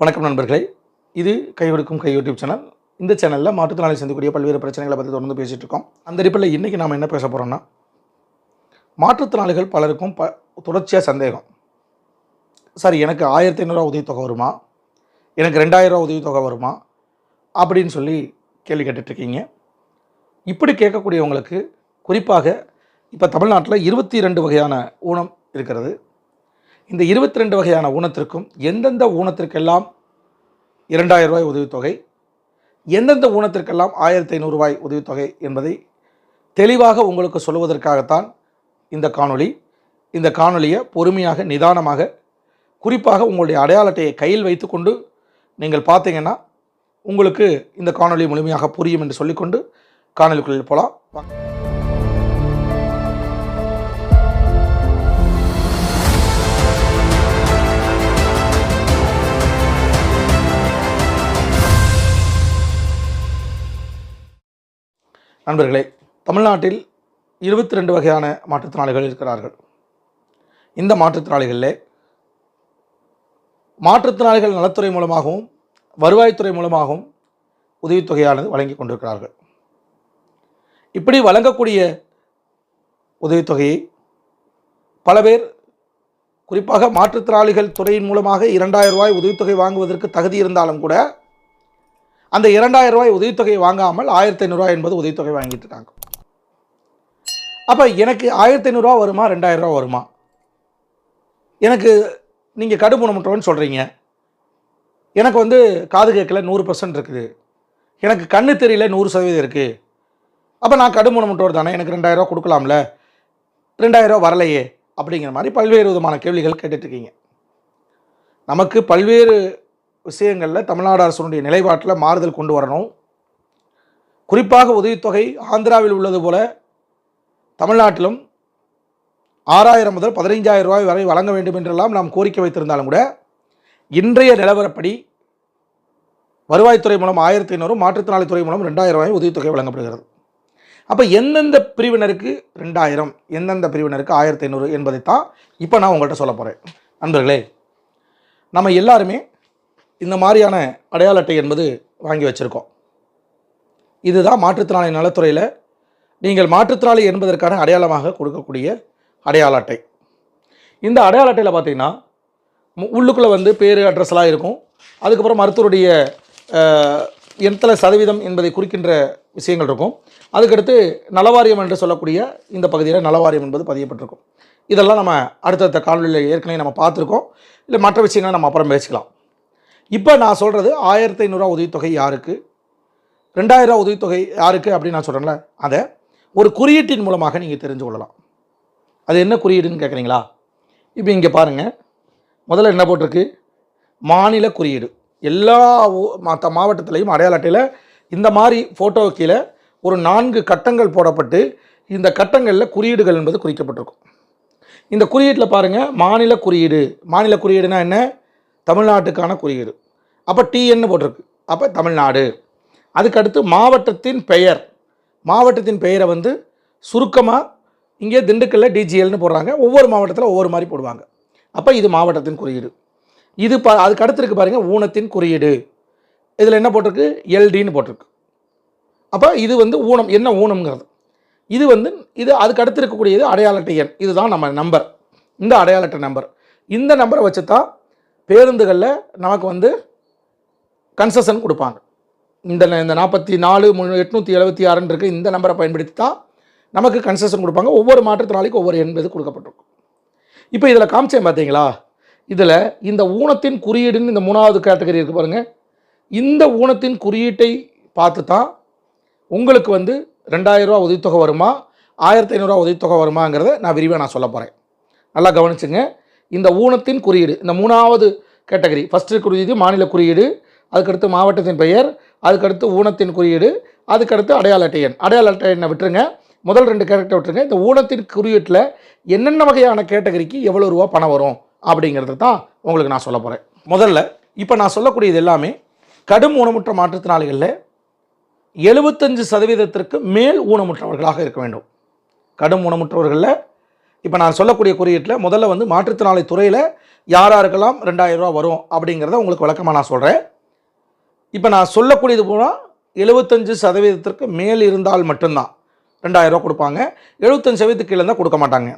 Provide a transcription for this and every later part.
வணக்கம் நண்பர்களே. இது கைகொடுக்கும் கை யூடியூப் சேனல். இந்த சேனலில் மாற்றுத்திறனாளி சந்திக்கக்கூடிய பல்வேறு பிரச்சனைகளை பற்றி தொடர்ந்து பேசிகிட்டு இருக்கோம். அந்த அடிப்படையில் இன்றைக்கி நாம் என்ன பேச போகிறோம்னா மாற்றுத்திறனாளிகள் பலருக்கும் ப தொடர்ச்சியாக சந்தேகம். சார் எனக்கு ஆயிரத்தி ஐநூறுரூவா உதவித்தொகை வருமா? எனக்கு ரெண்டாயிரரூவா உதவித்தொகை வருமா? அப்படின்னு சொல்லி கேள்வி கேட்டுட்ருக்கீங்க இப்படி கேட்கக்கூடியவங்களுக்கு குறிப்பாக இப்போ தமிழ்நாட்டில் இருபத்தி ரெண்டு வகையான ஊனம் இருக்கிறது. இந்த இருபத்தி ரெண்டு வகையான ஊனத்திற்கும் எந்தெந்த ஊனத்திற்கெல்லாம் இரண்டாயிரம் ரூபாய் உதவித்தொகை எந்தெந்த ஊனத்திற்கெல்லாம் ஆயிரத்தி ஐநூறுரூவாய் உதவித்தொகை என்பதை தெளிவாக உங்களுக்கு சொல்வதற்காகத்தான் இந்த காணொளி இந்த காணொலியை பொறுமையாக நிதானமாக குறிப்பாக உங்களுடைய அடையாள அட்டையை கையில் வைத்துக்கொண்டு நீங்கள் பார்த்தீங்கன்னா உங்களுக்கு இந்த காணொலி முழுமையாக புரியும் என்று சொல்லிக்கொண்டு காணொலிக்குள்ளே போகலாம் வாங்க. நண்பர்களே தமிழ்நாட்டில் இருபத்தி ரெண்டு வகையான மாற்றுத்திறனாளிகள் இருக்கிறார்கள். இந்த மாற்றுத்திறனாளிகளில் மாற்றுத்திறனாளிகள் நலத்துறை மூலமாகவும் வருவாய்த்துறை மூலமாகவும் உதவித்தொகையானது வழங்கி கொண்டிருக்கிறார்கள். இப்படி வழங்கக்கூடிய உதவித்தொகையை பல பேர் குறிப்பாக மாற்றுத்திறனாளிகள் துறையின் மூலமாக இரண்டாயிரம் ரூபாய் உதவித்தொகை வாங்குவதற்கு தகுதி இருந்தாலும் கூட அந்த இரண்டாயிரம் ரூபாய் உதவித்தொகை வாங்காமல் ஆயிரத்தி ஐநூறுரூவா என்பது உதவித்தொகை வாங்கிட்டு இருக்காங்க. அப்போ எனக்கு ஆயிரத்தி ஐநூறுரூவா வருமா ரெண்டாயிரம் ரூபா வருமா? எனக்கு நீங்கள் கடுமுணமுற்றவன்னு சொல்கிறீங்க எனக்கு வந்து காது கேட்கல நூறு பர்சன்ட் இருக்குது. எனக்கு கண்ணு தெரியல நூறு சதவீதம் இருக்குது அப்போ நான் கடுமுணமுற்றவர் தானே எனக்கு ரெண்டாயிரரூவா கொடுக்கலாம்ல? ரெண்டாயிரரூவா வரலையே அப்படிங்கிற மாதிரி பல்வேறு விதமான கேள்விகள் கேட்டுட்ருக்கீங்க நமக்கு பல்வேறு விஷயங்களில் தமிழ்நாடு அரசுடைய நிலைப்பாட்டில் மாறுதல் கொண்டு வரணும். குறிப்பாக உதவித்தொகை ஆந்திராவில் உள்ளது போல தமிழ்நாட்டிலும் ஆறாயிரம் முதல் பதினைஞ்சாயிரம் ரூபாய் வரை வழங்க வேண்டும் என்றெல்லாம் நாம் கோரிக்கை வைத்திருந்தாலும் கூட இன்றைய நிலவரப்படி வருவாய்த்துறை மூலம் ஆயிரத்தி ஐநூறு மாற்றுத்திறனாளி துறை மூலம் ரெண்டாயிரம் ரூபாய் உதவித்தொகை வழங்கப்படுகிறது. அப்போ எந்தெந்த பிரிவினருக்கு ரெண்டாயிரம் எந்தெந்த பிரிவினருக்கு ஆயிரத்தி ஐநூறு என்பதைத்தான் இப்போ நான் உங்கள்கிட்ட சொல்ல போகிறேன் நண்பர்களே நம்ம எல்லாருமே இந்த மாதிரியான அடையாள அட்டை என்பது வாங்கி வச்சுருக்கோம். இதுதான் மாற்றுத்திறனாளி நலத்துறையில் நீங்கள் மாற்றுத்திறனாளி என்பதற்கான அடையாளமாக கொடுக்கக்கூடிய அடையாள அட்டை. இந்த அடையாள அட்டையில் பார்த்தீங்கன்னா உள்ளுக்குள்ளே வந்து பேர் அட்ரஸ்லாம் இருக்கும். அதுக்கப்புறம் மருத்துவருடைய எத்தனை சதவீதம் என்பதை குறிக்கின்ற விஷயங்கள் இருக்கும். அதுக்கடுத்து நலவாரியம் என்று சொல்லக்கூடிய இந்த பகுதியில் நலவாரியம் என்பது பதியப்பட்டிருக்கும். இதெல்லாம் நம்ம அடுத்தடுத்த காணொலியில் ஏற்கனவே நம்ம பார்த்துருக்கோம். இல்லை மற்ற விஷயங்களை நம்ம அப்புறம் பேசிக்கலாம். இப்போ நான் சொல்கிறது ஆயிரத்தி ஐநூறுரூவா உதவித்தொகை யாருக்கு? ரெண்டாயிரரூவா உதவித்தொகை யாருக்கு அப்படின்னு நான் சொல்கிறேன்ல அதை ஒரு குறியீட்டின் மூலமாக நீங்கள் தெரிஞ்சு கொள்ளலாம். அது என்ன குறியீடுன்னு கேட்குறீங்களா இப்போ இங்கே பாருங்கள் முதல்ல என்ன போட்டிருக்கு? மாநில குறியீடு. எல்லா மற்ற மாவட்டத்திலையும் அடையாள அட்டையில் இந்த மாதிரி ஃபோட்டோ கீழே ஒரு நான்கு கட்டங்கள் போடப்பட்டு இந்த கட்டங்களில் குறியீடுகள் என்பது குறிக்கப்பட்டிருக்கும். இந்த குறியீட்டில் பாருங்கள் மாநில குறியீடு. மாநில குறியீடுனா என்ன? தமிழ்நாட்டுக்கான குறியீடு. அப்போ டிஎன்னு போட்டிருக்கு. அப்போ தமிழ்நாடு. அதுக்கடுத்து மாவட்டத்தின் பெயர். மாவட்டத்தின் பெயரை வந்து சுருக்கமாக இங்கே திண்டுக்கல்ல டிஜிஎல்னு போடுறாங்க. ஒவ்வொரு மாவட்டத்தில் ஒவ்வொரு மாதிரி போடுவாங்க. அப்போ இது மாவட்டத்தின் குறியீடு. இது பா அதுக்கு அடுத்துருக்கு பாருங்கள் ஊனத்தின் குறியீடு. இதில் என்ன போட்டிருக்கு? எல்டின்னு போட்டிருக்கு. அப்போ இது வந்து ஊனம். என்ன ஊனம்ங்கிறது? இது வந்து இது அதுக்கு அடுத்து இருக்கக்கூடியது அடையாள எண் இதுதான் நம்ம நம்பர் இந்த அடையாளட்டை நம்பர் இந்த நம்பரை வச்சு தான் பேருந்துகளில் நமக்கு வந்து கன்செஷன் கொடுப்பாங்க. இந்த இந்த நாற்பத்தி நாலு முன்னூ எட்நூற்றி எழுபத்தி ஆறுன்னு இருக்குது இந்த நம்பரை பயன்படுத்தி தான் நமக்கு கன்செஷன் கொடுப்பாங்க. ஒவ்வொரு மாற்றுத்திறனாளிக்கு ஒவ்வொரு என்பது கொடுக்கப்பட்டிருக்கும். இப்போ இதில் காமிச்சேன் பார்த்தீங்களா இதில் இந்த ஊனத்தின் குறியீடுன்னு இந்த மூணாவது கேட்டகரி இருக்குது பாருங்கள் இந்த ஊனத்தின் குறியீட்டை பார்த்து தான் உங்களுக்கு வந்து ரெண்டாயிரரூவா உதவித்தொகை வருமா? ஆயிரத்தி ஐநூறுரூவா உதவித்தொகை வருமாங்கிறத நான் விரிவாக நான் சொல்ல போகிறேன் நல்லா கவனிச்சுங்க. இந்த ஊனத்தின் குறியீடு இந்த மூணாவது கேட்டகரி. ஃபஸ்ட்டு குறியீடு மாநில குறியீடு அதுக்கடுத்து மாவட்டத்தின் பெயர் அதுக்கடுத்து ஊனத்தின் குறியீடு அதுக்கடுத்து அடையாள அட்டை எண். அடையாள அட்டை எண்ணை விட்டுருங்க. முதல் ரெண்டு கேரக்டர் விட்டுருங்க. இந்த ஊனத்தின் குறியீட்டில் என்னென்ன வகையான கேட்டகரிக்கு எவ்வளோ ரூபா பணம் வரும் அப்படிங்கிறது தான் உங்களுக்கு நான் சொல்ல போகிறேன் முதல்ல இப்போ நான் சொல்லக்கூடியது எல்லாமே கடும் ஊனமுற்ற மாற்றுத்திறனாளிகளில் எழுபத்தஞ்சு சதவீதத்திற்கு மேல் ஊனமுற்றவர்களாக இருக்க வேண்டும். கடும் ஊனமுற்றவர்களில் இப்போ நான் சொல்லக்கூடிய குறியீட்டில் முதல்ல வந்து மாற்றுத்திறனாளி துறையில் யார் யாருக்கெல்லாம் ரெண்டாயிரம் ரூபா வரும் அப்படிங்கிறத உங்களுக்கு விளக்கமாக நான் சொல்கிறேன் இப்போ நான் சொல்லக்கூடியது பூரா எழுபத்தஞ்சு சதவீதத்திற்கு மேல் இருந்தால் மட்டும்தான் ரெண்டாயிரம் ரூபா கொடுப்பாங்க. எழுபத்தஞ்சு சதவீதத்துக்கு கீழே தான் கொடுக்க மாட்டாங்க.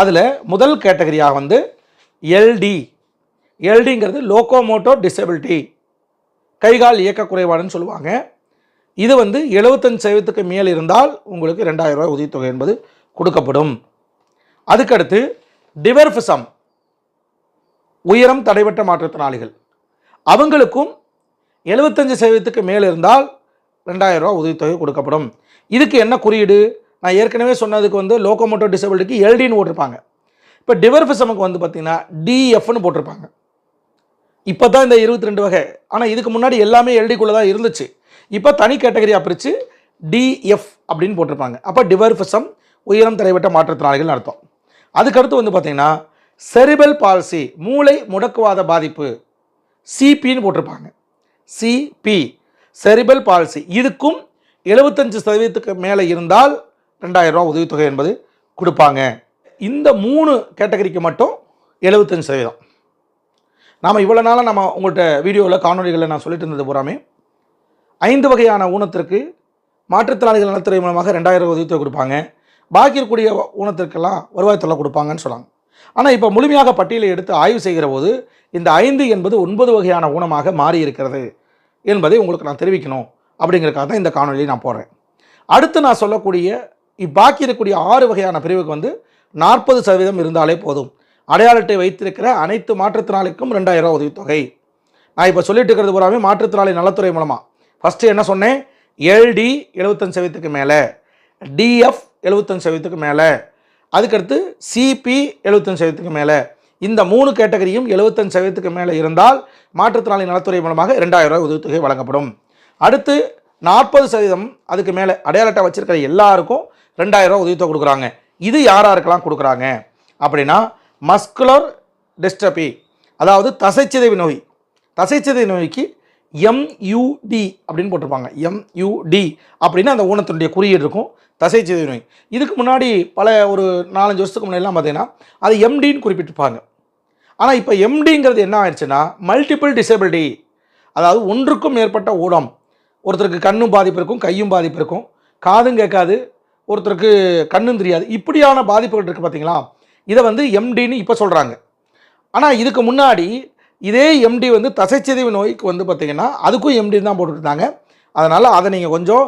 அதில் முதல் கேட்டகரியாக வந்து எல்டி எல்டிங்கிறது லோக்கோமோட்டோ டிசபிலிட்டி கைகால் இயக்க குறைபாடுன்னு சொல்லுவாங்க. இது வந்து எழுபத்தஞ்சு சதவீதத்துக்கு மேல் இருந்தால் உங்களுக்கு ரெண்டாயிரம் ரூபாய் உதவித்தொகை என்பது கொடுக்கப்படும். அதுக்கடுத்து டிவர்ஃபிசம் உயரம் தடைபட்ட மாற்றுத்திறனாளிகள். அவங்களுக்கும் எழுபத்தஞ்சு சதவீதத்துக்கு மேல் இருந்தால் ரெண்டாயிரம் ரூபா உதவித்தொகை கொடுக்கப்படும். இதுக்கு என்ன குறியீடு? நான் ஏற்கனவே சொன்னதுக்கு வந்து லோக்கோமோட்டோ டிசபிலிட்டிக்கு எல்டின்னு போட்டிருப்பாங்க. இப்போ டிவர்ஃபிசமுக்கு வந்து பார்த்தீங்கன்னா டிஎஃப்னு போட்டிருப்பாங்க. இப்போ தான் இந்த இருபத்தி ரெண்டு வகை. ஆனால் இதுக்கு முன்னாடி எல்லாமே எல்டிக்குள்ளே தான் இருந்துச்சு. இப்போ தனி கேட்டகரியாக பிரித்து டிஎஃப் அப்படின்னு போட்டிருப்பாங்க. அப்போ டிவர்ஃபிசம் உயரம் தடைபட்ட மாற்றுத்திறனாளிகள் அர்த்தம். அதுக்கடுத்து வந்து பார்த்தீங்கன்னா செரிபல் பால்சி மூளை முடக்குவாத பாதிப்பு சிபின்னு போட்டிருப்பாங்க. சிபி செரிபல் பால்சி இதுக்கும் எழுபத்தஞ்சு சதவீதத்துக்கு மேலே இருந்தால் ரெண்டாயிரம் ரூபா உதவித்தொகை என்பது கொடுப்பாங்க. இந்த மூணு கேட்டகரிக்கு மட்டும் எழுபத்தஞ்சு சதவீதம். நாம் இவ்வளோ நாளாக நம்ம உங்கள்கிட்ட வீடியோவில் காணொலிகளில் நான் சொல்லிட்டு இருந்தது பூராமே ஐந்து வகையான ஊனத்திற்கு மாற்றுத்திறனாளிகள் நலத்துறை மூலமாக ரெண்டாயிரம் உதவித்தொகை கொடுப்பாங்க. பாக்கி இருக்கக்கூடிய ஊனத்திற்கெல்லாம் தொல்லை கொடுப்பாங்கன்னு சொன்னாங்க. ஆனால் இப்போ முழுமையாக பட்டியலை எடுத்து ஆய்வு செய்கிற போது இந்த ஐந்து என்பது ஒன்பது வகையான ஊனமாக மாறி இருக்கிறது என்பதை உங்களுக்கு நான் தெரிவிக்கணும் அப்படிங்கிறதுக்காக தான் இந்த காணொலியை நான் போடுறேன். அடுத்து நான் சொல்லக்கூடிய இப்பாக்கி இருக்கக்கூடிய ஆறு வகையான பிரிவுக்கு வந்து நாற்பது சதவீதம் இருந்தாலே போதும். அடையாள அட்டை வைத்திருக்கிற அனைத்து மாற்றுத்திறனாளிக்கும் ரெண்டாயிரம் ரூபா உதவித்தொகை. நான் இப்போ சொல்லிட்டு இருக்கிறது பூராமே மாற்றுத்திறனாளி நலத்துறை மூலமாக ஃபஸ்ட்டு என்ன சொன்னேன்? எல்டி எழுபத்தஞ்சு சதவீதத்துக்கு மேலே. டிஎஃப் எழுபத்தஞ்சு சதவீதத்துக்கு மேலே. அதுக்கடுத்து சிபி எழுபத்தஞ்சு சதவீதத்துக்கு மேலே. இந்த மூணு கேட்டகரியும் எழுபத்தஞ்சு சதவீதத்துக்கு மேலே இருந்தால் மாற்றுத்திறனாளி நலத்துறை மூலமாக ரெண்டாயிரம் ரூபாய் உதவித்தொகை வழங்கப்படும். அடுத்து நாற்பது சதவீதம் அதுக்கு மேலே அடையாள அட்டை வச்சிருக்கிற எல்லாருக்கும் ரெண்டாயிரம் ரூபா உதவித்தொகை கொடுக்குறாங்க. இது யார் கொடுக்குறாங்க? அப்படின்னா மஸ்குலர் டிஸ்டபி அதாவது தசைச்சிதைவு நோய். தசைச்சிதை நோய்க்கு எம்யூடி அப்படின்னு போட்டிருப்பாங்க. எம்யூடி அப்படின்னு அந்த ஊனத்தினுடைய குறியீடு இருக்கும். தசைச்சிதைவு நோய். இதுக்கு முன்னாடி பல ஒரு நாலஞ்சு வருஷத்துக்கு முன்னாடிலாம் பார்த்தீங்கன்னா அது எம்டின்னு குறிப்பிட்டிருப்பாங்க. ஆனால் இப்போ எம்டிங்கிறது என்ன ஆயிடுச்சுன்னா மல்டிபிள் டிசபிலிட்டி அதாவது ஒன்றுக்கும் மேற்பட்ட ஊனம். ஒருத்தருக்கு கண்ணும் பாதிப்பு இருக்கும் கையும் பாதிப்பு இருக்கும். காதும் கேட்காது ஒருத்தருக்கு கண்ணும் தெரியாது. இப்படியான பாதிப்புகள் இருக்குது பார்த்தீங்களா? இதை வந்து எம்டின்னு இப்போ சொல்கிறாங்க ஆனால் இதுக்கு முன்னாடி இதே எம்டி வந்து தசைச்சிதைவு நோய்க்கு வந்து பார்த்தீங்கன்னா அதுக்கும் எம்டின்னு தான் போட்டுருந்தாங்க அதனால் அதை நீங்கள் கொஞ்சம்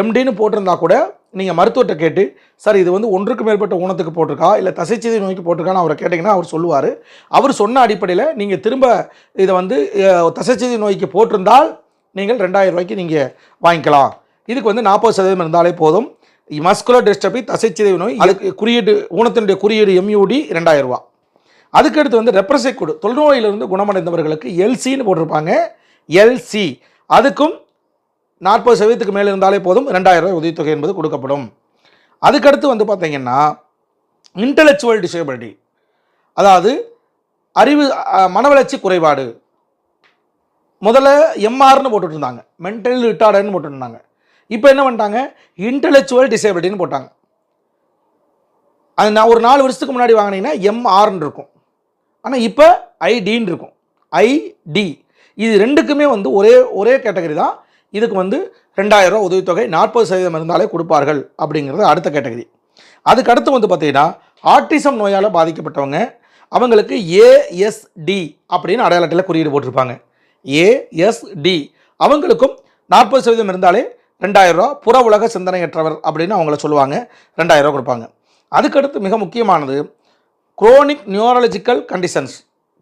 எம்டின்னு போட்டிருந்தா கூட நீங்கள் மருத்துவர்கிட்ட கேட்டு சார் இது வந்து ஒன்றுக்கு மேற்பட்ட ஊனத்துக்கு போட்டிருக்கா? இல்லை தசைச்சிதை நோய்க்கு போட்டிருக்கான்னு அவரை கேட்டிங்கன்னா அவர் சொல்லுவார். அவர் சொன்ன அடிப்படையில் நீங்கள் திரும்ப இதை வந்து தசைச்சிதை நோய்க்கு போட்டிருந்தால் நீங்கள் ரெண்டாயிரம் ரூபாய்க்கு நீங்கள் வாங்கிக்கலாம். இதுக்கு வந்து நாற்பது சதவீதம் இருந்தாலே போதும். மஸ்குலர் டிஸ்டபி தசைச்சிதைவு நோய் அதுக்கு குறியீடு ஊனத்தினுடைய குறியீடு எம்யூடி ரெண்டாயிரம் ரூபா அதுக்கடுத்து வந்து ரெப்ரசை கொடு தொழுநோயிலிருந்து குணமடைந்தவர்களுக்கு எல்சின்னு போட்டிருப்பாங்க. எல்சி அதுக்கும் நாற்பது சதவீதத்துக்கு மேலே இருந்தாலே போதும் ரெண்டாயிரம் ரூபாய் உதவித்தொகை என்பது கொடுக்கப்படும். அதுக்கடுத்து வந்து பார்த்தீங்கன்னா இன்டலெக்சுவல் டிசேபிலிட்டி அதாவது அறிவு மனவளர்ச்சி குறைபாடு. முதல்ல எம்ஆர்னு போட்டுட்ருந்தாங்க மென்டல் ரிட்டார்டுன்னு போட்டுருந்தாங்க இப்போ என்ன பண்ணிட்டாங்க? இன்டலெக்சுவல் டிசேபிலிட்டின்னு போட்டாங்க. அது நான் ஒரு நாலு வருஷத்துக்கு முன்னாடி வாங்கினீங்கன்னா எம்ஆர்னு இருக்கும். ஆனால் இப்போ ஐடின்னு இருக்கும். ஐடி இது ரெண்டுக்குமே வந்து ஒரே ஒரே கேட்டகரி தான். இதுக்கு வந்து ரெண்டாயிரம் உதவித்தொகை நாற்பது சதவீதம் இருந்தாலே கொடுப்பார்கள் அப்படிங்கிறது அடுத்த கேட்டகரி அதுக்கு அடுத்து வந்து பார்த்தீங்கன்னா ஆட்டிசம் நோயால் பாதிக்கப்பட்டவங்க அவங்களுக்கு ஏஎஸ்டி அப்படின்னு அடையாளத்தில் குறியீடு போட்டிருப்பாங்க. ஏஎஸ்டி அவங்களுக்கும் நாற்பது சதவீதம் இருந்தாலே ரெண்டாயிரரூவா புற உலக சிந்தனையற்றவர் அப்படின்னு அவங்கள சொல்லுவாங்க. ரெண்டாயிரரூவா கொடுப்பாங்க. அதுக்கடுத்து மிக முக்கியமானது chronic neurological conditions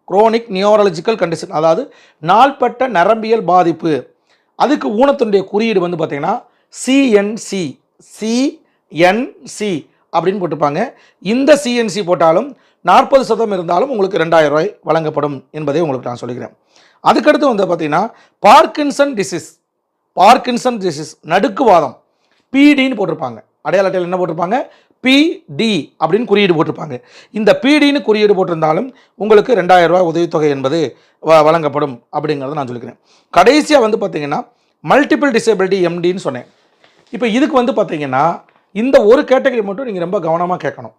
chronic neurological condition அதாவது நாள்பட்ட நரம்பியல் பாதிப்பு. அதுக்கு ஊனத்தினுடைய குறியீடு வந்து பார்த்தீங்கன்னா சிஎன்சி சிஎன்சி அப்படின்னு போட்டிருப்பாங்க. இந்த சிஎன்சி போட்டாலும் நாற்பது சதம் இருந்தாலும் உங்களுக்கு ரெண்டாயிரம் ரூபாய் வழங்கப்படும் என்பதை உங்களுக்கு நான் சொல்லிக்கிறேன். அதுக்கடுத்து வந்து பார்த்தீங்கன்னா பார்க்கின்சன் டிசீஸ் பார்க்கின்சன் டிசீஸ் நடுக்குவாதம். பிடின்னு போட்டிருப்பாங்க. அடையாள அட்டையில் என்ன போட்டிருப்பாங்க? பிடி அப்படின்னு குறியீடு போட்டிருப்பாங்க. இந்த பிடின்னு குறியீடு போட்டிருந்தாலும் உங்களுக்கு ரெண்டாயிரம் ரூபாய் உதவித்தொகை என்பது வ- வழங்கப்படும் அப்படிங்கிறத நான் சொல்லிக்கிறேன். கடைசியாக வந்து பார்த்தீங்கன்னா மல்டிபிள் டிசேபிலிட்டி எம்டின்னு சொன்னேன். இப்போ இதுக்கு வந்து பார்த்தீங்கன்னா இந்த ஒரு கேட்டகரி மட்டும் நீங்கள் ரொம்ப கவனமாக கேட்கணும்.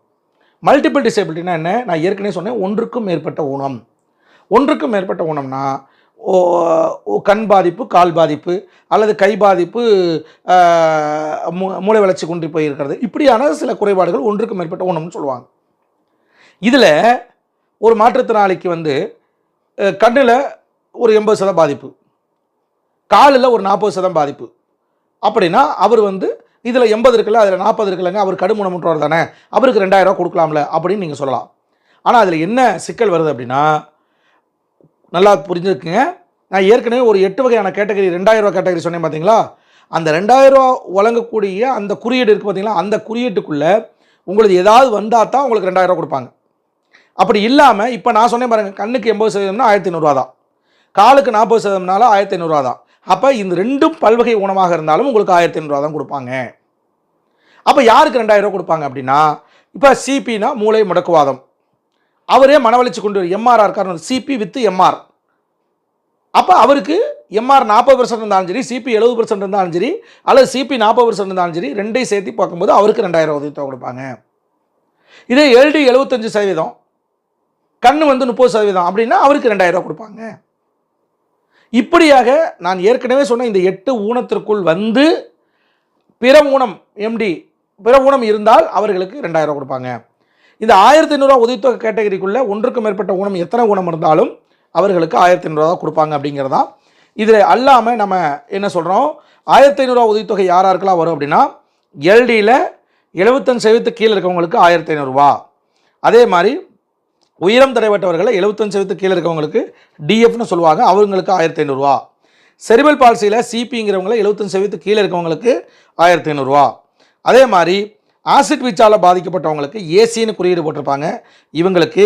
மல்டிபிள் டிசேபிலிட்டினா என்ன? நான் ஏற்கனவே சொன்னேன் ஒன்றுக்கும் மேற்பட்ட ஊனம். ஒன்றுக்கும் மேற்பட்ட ஊனம்னா கண் பாதிப்பு கால் பாதிப்பு அல்லது கை பாதிப்பு மூ- மூளை வளர்ச்சி குன்றி போயிருக்கிறது. இப்படியான சில குறைபாடுகள் ஒன்றுக்கு மேற்பட்ட ஒன்றும்னு சொல்லுவாங்க. இதில் ஒரு மாற்றுத்திறனாளிக்கு வந்து கண்ணில் ஒரு எண்பது சதம் பாதிப்பு காலில் ஒரு நாற்பது சதம் பாதிப்பு. அப்படின்னா அவர் வந்து இதில் எண்பது இருக்குல்ல அதில் நாற்பது இருக்குல்லங்க அவர் கடுமுனமுற்றவர் தானே அவருக்கு ரெண்டாயிரம் ரூபா கொடுக்கலாம்ல அப்படின்னு நீங்கள் சொல்லலாம். ஆனால் அதில் என்ன சிக்கல் வருது அப்படின்னா நல்லா புரிஞ்சுருக்குங்க. நான் ஏற்கனவே ஒரு எட்டு வகையான கேட்டகரி ரெண்டாயிரம் கேட்டகரி சொன்னேன் பார்த்தீங்களா அந்த ரெண்டாயிரம் வழங்கக்கூடிய அந்த குறியீடு இருக்குது பார்த்தீங்களா அந்த குறியீட்டுக்குள்ளே உங்களுக்கு ஏதாவது வந்தால் தான் உங்களுக்கு ரெண்டாயிரரூவா கொடுப்பாங்க. அப்படி இல்லாமல் இப்போ நான் சொன்னேன் பாருங்க கண்ணுக்கு எண்பது சதவீதம்னா ஆயிரத்தி ஐநூறுரூவா தான். காலுக்கு நாற்பது சதவீதம்னால ஆயிரத்தி ஐநூறுரூவா தான். அப்போ இந்த ரெண்டும் பல்வகை உணவாக இருந்தாலும் உங்களுக்கு ஆயிரத்தி ஐநூறுரூவா தான் கொடுப்பாங்க. அப்போ யாருக்கு ரெண்டாயிரம் ரூபா கொடுப்பாங்க அப்படின்னா இப்போ சிபினா மூளை முடக்குவாதம். அவரே மனவழிச்சு கொண்டு எம்ஆர் இருக்காரு சிபி வித் எம்ஆர் அப்போ அவருக்கு எம்ஆர் நாற்பது பர்சன்ட் இருந்தாலும் சரி சிபி எழுபது பர்சன்ட் இருந்தாலும் சரி அல்லது சிபி நாற்பது பர்சன்ட் இருந்தாலும் சரி ரெண்டையும் சேர்த்து பார்க்கும்போது அவருக்கு ரெண்டாயிரம் உதவித்தொகை கொடுப்பாங்க. இதே எல்டி எழுபத்தஞ்சு சதவீதம் கண் வந்து முப்பது சதவீதம் அப்படின்னா அவருக்கு ரெண்டாயிரம் கொடுப்பாங்க. இப்படியாக நான் ஏற்கனவே சொன்ன இந்த எட்டு ஊனத்திற்குள் வந்து பிற ஊனம் எம்டி பிற ஊனம் இருந்தால் அவர்களுக்கு ரெண்டாயிரம் கொடுப்பாங்க. இந்த ஆயிரத்தி ஐநூறுரூவா உதவித்தொகை கேட்டகரிக்குள்ளே ஒன்றுக்கும் மேற்பட்ட ஊனம் எத்தனை ஊனம் இருந்தாலும் அவர்களுக்கு ஆயிரத்தி ஐநூறுரூவா கொடுப்பாங்க அப்படிங்கிறதான் இதில் அல்லாமல் நம்ம என்ன சொல்கிறோம் ஆயிரத்தி ஐநூறுரூவா உதவித்தொகை யார் வரும் அப்படின்னா எல்டியில் எழுபத்தஞ்சு சதவீதத்துக்கு கீழே இருக்கவங்களுக்கு ஆயிரத்தி ஐநூறுரூவா அதே மாதிரி உயரம் தடைப்பட்டவர்களை எழுபத்தஞ்சு சதவீதத்துக்கு கீழே இருக்கவங்களுக்கு டிஎஃப்னு சொல்லுவாங்க அவங்களுக்கு ஆயிரத்தி ஐநூறுரூவா செரிபல் பாலிசியில் சிபிங்கிறவங்கள எழுபத்தஞ்சு சதவீதத்துக்கு கீழே இருக்கவங்களுக்கு ஆயிரத்தி ஐநூறுரூவா அதே மாதிரி ஆசிட் வீச்சால் பாதிக்கப்பட்டவங்களுக்கு ஏசின்னு குறியீடு போட்டிருப்பாங்க. இவங்களுக்கு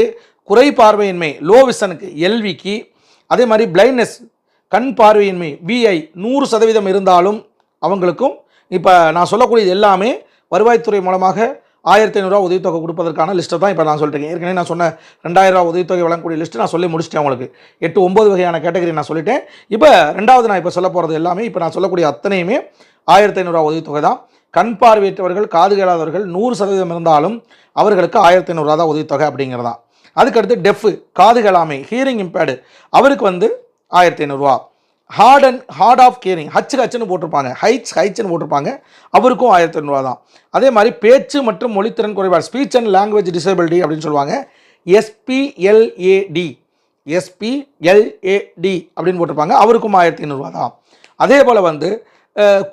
குறை பார்வையின்மை லோ விசனுக்கு எல்விக்கு அதே மாதிரி பிளைண்ட்னஸ் கண் பார்வையின்மை விஐ நூறு சதவீதம் இருந்தாலும் அவங்களுக்கும் இப்போ நான் சொல்லக்கூடியது எல்லாமே வருவாய்த்துறை மூலமாக ஆயிரத்தி ஐநூறுரூவா உதவித்தொகை கொடுப்பதற்கான லிஸ்ட்டை தான் இப்போ நான் சொல்லிட்டேன் ஏற்கனவே நான் சொன்ன ரெண்டாயிரரூவா உதவித்தொகை வழங்கக்கூடிய லிஸ்ட்டு நான் சொல்லி முடிச்சிட்டேன் உங்களுக்கு. எட்டு ஒம்பது வகையான கேட்டகரி நான் சொல்லிட்டேன். இப்போ ரெண்டாவது நான் இப்போ சொல்ல போகிறது எல்லாமே இப்போ நான் சொல்லக்கூடிய அத்தனையுமே ஆயிரத்தி ஐநூறுரூவா உதவித்தொகை தான். கண் பார்வையற்றவர்கள் காது கேளாதவர்கள் நூறு சதவீதம் இருந்தாலும் அவர்களுக்கு ஆயிரத்தி ஐநூறுரூவா தான் உதவித்தொகை அப்படிங்கிறதான் அதுக்கடுத்து டெஃப் காது கேளாமை ஹியரிங் இம்பேர்டு அவருக்கு வந்து ஆயிரத்தி ஐநூறுரூவா heart and heart of caring H ஹச்னு போட்டிருப்பாங்க. ஹைட்ஸ் ஹைட்ஸ்னு போட்டிருப்பாங்க. அவருக்கும் ஆயிரத்தி ஐநூறுரூவா தான். அதே மாதிரி பேச்சு மற்றும் மொழித்திறன் குறைபாடு ஸ்பீச் அண்ட் லாங்குவேஜ் டிசபிலிட்டி அப்படின்னு சொல்லுவாங்க. எஸ்பிஎல்ஏடி எஸ்பிஎல்ஏடி அப்படின்னு போட்டிருப்பாங்க. அவருக்கும் ஆயிரத்தி ஐநூறுரூவா தான். அதே போல் வந்து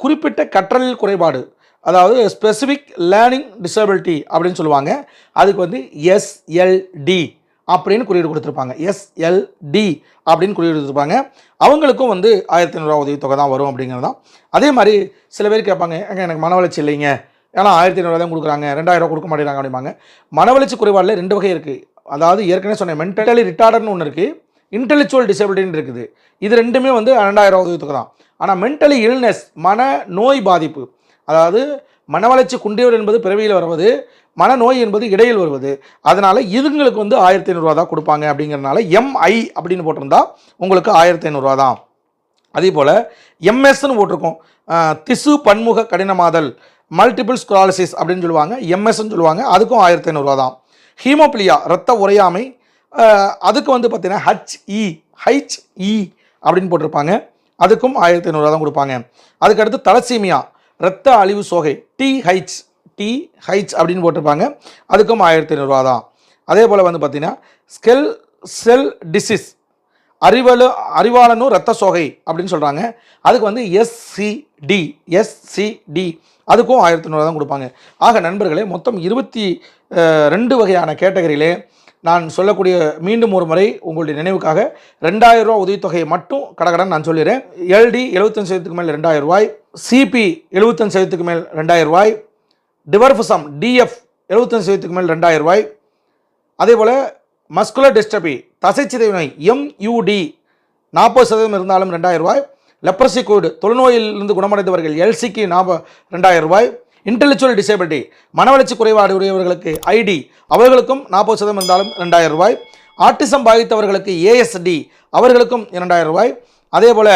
குறிப்பிட்ட கற்றல் குறைபாடு அதாவது ஸ்பெசிஃபிக் லேர்னிங் டிசபிலிட்டி அப்படின்னு சொல்லுவாங்க. அதுக்கு வந்து எஸ்எல்டி அப்படின்னு குறியீடு கொடுத்துருப்பாங்க. எஸ்எல்டி அப்படின்னு குறியீடு கொடுத்துருப்பாங்க. அவங்களுக்கும் வந்து ஆயிரத்தி ஐநூறுரூவா உதவித்தொகை தான் வரும் அப்படிங்கிறது தான் அதே மாதிரி சில பேர் கேட்பாங்க ஏங்க எனக்கு மன வளர்ச்சி இல்லைங்க. ஏன்னா ஆயிரத்தி ஐநூறுவா தான் கொடுக்குறாங்க. ரெண்டாயிரம் ரூபா கொடுக்க மாட்டேங்கிறாங்க அப்படிம்பாங்க. மன வளர்ச்சி குறைபாடில் ரெண்டு வகை இருக்குது அதாவது ஏற்கனவே சொன்னேன் மென்டலி ரிட்டார்டர்னு ஒன்று இருக்குது இன்டெலிச்சுவல் டிசபிலிட்டின்னு இருக்குது. இது ரெண்டுமே வந்து ரெண்டாயிரம் ரூபா உதவித்தொகை தான். ஆனால் மென்டலி இல்னஸ் மன நோய் பாதிப்பு அதாவது மன வளர்ச்சி குன்றியவர் என்பது பிறவியில் வருவது மனநோய் என்பது இடையில் வருவது. அதனால் இதுங்களுக்கு வந்து ஆயிரத்தி ஐநூறுரூவா தான் கொடுப்பாங்க அப்படிங்கிறனால எம்ஐ அப்படின்னு போட்டிருந்தா உங்களுக்கு ஆயிரத்தி ஐநூறுரூவா தான். அதே போல் எம்எஸ்ன்னு போட்டிருக்கோம். திசு பன்முக கடினமாதல் மல்டிபிள் ஸ்குலாலிசிஸ் அப்படின்னு சொல்லுவாங்க. எம்எஸ்ன்னு சொல்லுவாங்க. அதுக்கும் ஆயிரத்தி ஐநூறுரூவா தான். ஹீமோபிலியா ரத்த உறையாமை அதுக்கு வந்து பார்த்தீங்கன்னா ஹச்இ ஹச்இ அப்படின்னு போட்டிருப்பாங்க. அதுக்கும் ஆயிரத்தி ஐநூறுரூவா தான் கொடுப்பாங்க. அதுக்கடுத்து தலசீமியா இரத்த அழிவு சோகை டிஹெச் டிஹெச் அப்படின்னு போட்டிருப்பாங்க. அதுக்கும் ஆயிரத்தி ஐநூறுரூவா தான். அதே போல் வந்து பார்த்தீங்கன்னா ஸ்கெல் செல் டிசீஸ் அறிவலு அறிவாளனும் இரத்த சோகை அப்படின்னு சொல்கிறாங்க அதுக்கு வந்து எஸ்சிடி எஸ்சிடி அதுக்கும் ஆயிரத்தி ஐநூறுவா தான் கொடுப்பாங்க. ஆக நண்பர்களே மொத்தம் இருபத்தி ரெண்டு வகையான கேட்டகரியிலே நான் சொல்லக்கூடிய மீண்டும் ஒரு முறை உங்களுடைய நினைவுக்காக ரெண்டாயிரம் ரூபா உதவித்தொகையை மட்டும் கடகடன் நான் சொல்லிடுறேன். எல்டி எழுபத்தஞ்சு சதவீதத்துக்கு மேல் ரெண்டாயிரம் ரூபாய் சிபி எழுபத்தஞ்சு சதவீதத்துக்கு மேல் ரெண்டாயிரம் ரூபாய் டிவர்ஃபசம் டிஎஃப் எழுபத்தஞ்சு சதவீதத்துக்கு மேல் ரெண்டாயிரம் ரூபாய். அதே போல் மஸ்குலர் டிஸ்டபி தசைச்சிதை நோய் எம்யூடி நாற்பது சதவீதம் இருந்தாலும் ரெண்டாயிரம் ரூபாய். லெப்ரசி கோடு தொழுநோயிலிருந்து குணமடைந்தவர்கள் எல்சிக்கு நாற்ப ரெண்டாயிரம் ரூபாய். இன்டெலெக்சுவல் டிசேபிலிட்டி மனவளர்ச்சி குறைபாடு உடையவர்களுக்கு ஐடி அவர்களுக்கும் நாற்பது சதவீதம் இருந்தாலும் ரெண்டாயிரம் ரூபாய். ஆட்டிசம் பாதித்தவர்களுக்கு ஏஎஸ்டி அவர்களுக்கும் இரண்டாயிரம் ரூபாய். அதே போல்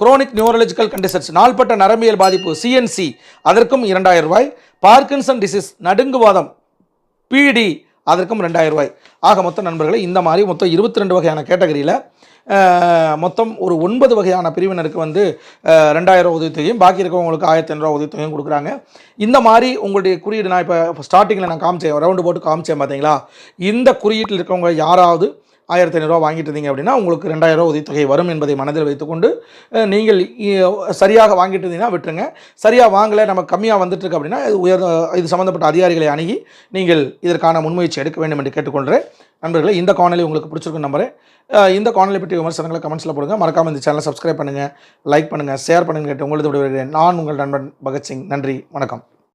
குரோனிக் நியூரலஜிக்கல் கண்டிஷன்ஸ் நாள்பட்ட நரம்பியல் பாதிப்பு சிஎன்சி அதற்கும் இரண்டாயிரம் ரூபாய். பார்க்கின்சன் டிசீஸ் நடுங்குவாதம் பிடி அதற்கும் ரெண்டாயிரம் ரூபாய். ஆக மொத்தம் நண்பர்களே இந்த மாதிரி மொத்தம் இருபத்தி ரெண்டு வகையான கேட்டகரியில் மொத்தம் ஒரு ஒன்பது வகையான பிரிவினருக்கு வந்து ரெண்டாயிரம் உதவித்தொகையும் பாக்கி இருக்கவங்களுக்கு ஆயிரத்தி ஐநூறுரூவா உதவித்தொகையும் கொடுக்குறாங்க. இந்த மாதிரி உங்களுடைய குறியீடு நான் இப்போ ஸ்டார்டிங்கில் நான் காமிச்சேன் ரவுண்டு போட்டு காமிச்சேன் பார்த்தீங்களா இந்த குறியீட்டில் இருக்கவங்க யாராவது ஆயிரத்தி ஐநூறுரூவா வாங்கிட்டு இருந்தீங்க அப்படின்னா உங்களுக்கு ரெண்டாயிரம் ரூபா உதவித்தொகை வரும் என்பதை மனதில் வைத்துக்கொண்டு நீங்கள் சரியாக வாங்கிட்டு இருந்தீங்கன்னா விட்டுருங்க. சரியாக வாங்கலை நம்ம கம்மியாக வந்துட்டுருக்கு அப்படின்னா இது உயர் இது சம்மந்தப்பட்ட அதிகாரிகளை அணுகி நீங்கள் இதற்கான முன்முயற்சி எடுக்க வேண்டும் என்று கேட்டுக்கொள்கிறேன் நண்பர்களே இந்த காணொலி உங்களுக்கு பிடிச்சிருக்கும் நம்பரு இந்த காணொலி பற்றி விமர்சனங்களை கமெண்ட்ஸில் போடுங்க. மறக்காமல் இந்த சேனலை சப்ஸ்கிரைப் பண்ணுங்கள் லைக் பண்ணுங்கள் ஷேர் பண்ணுங்கள் கேட்டு உங்களது விடுவிடுகிறேன் நான் உங்கள் நண்பன் பகத்சிங். நன்றி வணக்கம்.